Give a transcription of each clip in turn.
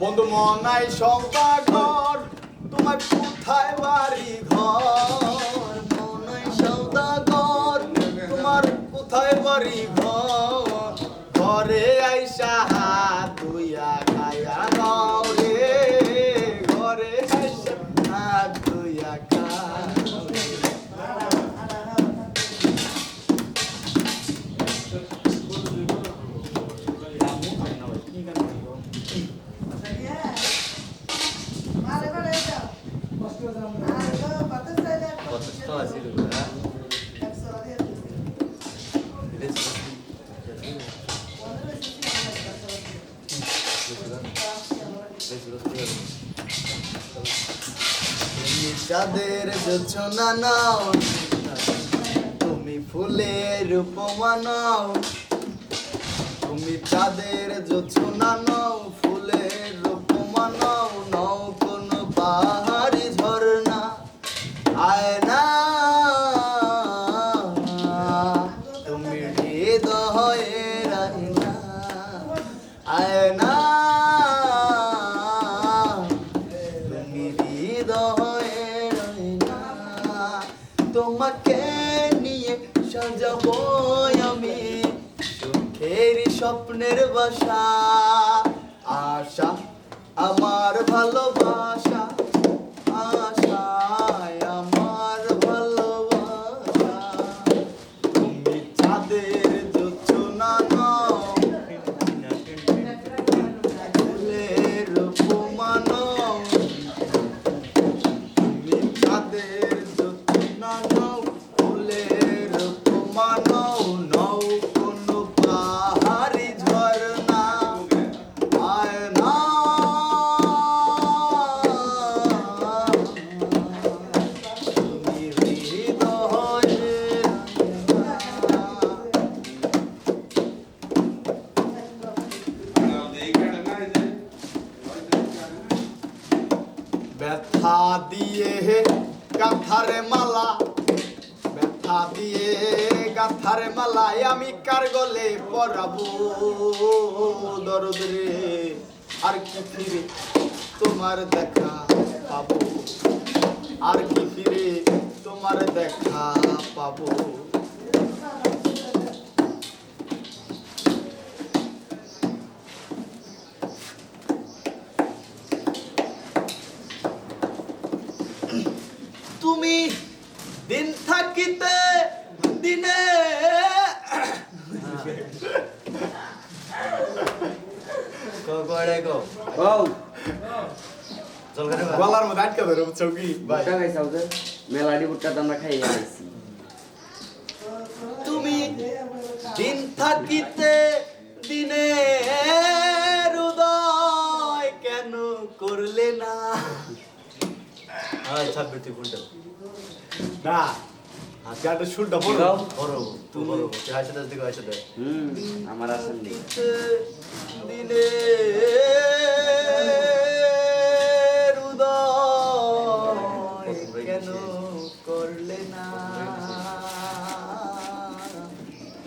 বন্ধু মনাই ঘর তোমার কোথায় বাড়ি ঘর? মনাই সৌদাগর তোমার কোথায় বাড়ি ঘর? চাঁদের যোচনা নাও। তুমি ফুলের উপমা নাও। তুমি চাঁদের যোচনা নাও, ফুলের উপমা নাও। নাও কোন পাহাড়ি ঝর্ণা, আয়না। তুমি হৃদয়ের আয়না আয়না। তোমাকে নিয়ে সাজাবো আমি। সুখের স্বপ্নের বাসা আশা আমার ভালোবাসা। দিয়ে গাথারে মালা, ব্যথা দিয়ে গাথারে মালায় আমি কার গলে পরাবো? দরদ আর কি ফিরে তোমার দেখা পাবো? আর কি ফিরে তোমার দেখা পাবো? তুমি দিন থাকিতে দিনে। গলার মধ্যে আটকে ধরে মেলাডি ভুট্টা আমরা খাইয়ে তুমি দিন থাকিতে ছাব্বিশ না। বড়। বড় দাস দিকে হাসে দেয় হুম আমার আসেন নেই। দিনে হৃদয় কেন করলে না?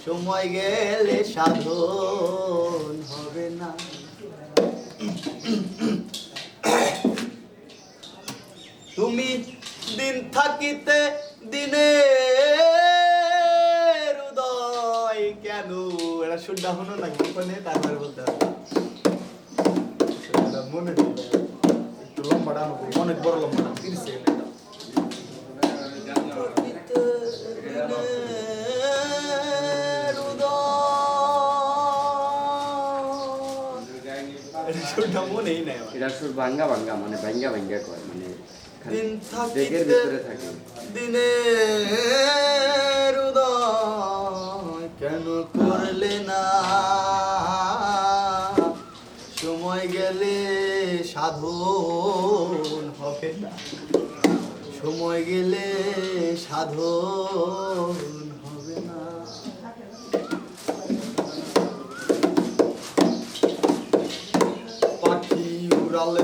সময় গেলে সাধন হবে না তুমি দিন থাকিতে দিনে হৃদয় কেন? এটা শুদ্ধ হলো না গোপনে তারপরে বলতে হবে। মনে নেই। ভাই। একটু লম্বা ডানো অনেক বড় লম্বা ডানো। তিরিশ সেকেন্ড। এটা সুর ভাঙ্গা ভাঙ্গা মানে ভাঙ্গা ভাঙ্গা খালি দিন থাকিতে দিনে হৃদয় কেন করলে না? সময় গেলে সাধন হবে না। সময় গেলে সাধন হবে না। পাখি উড়াল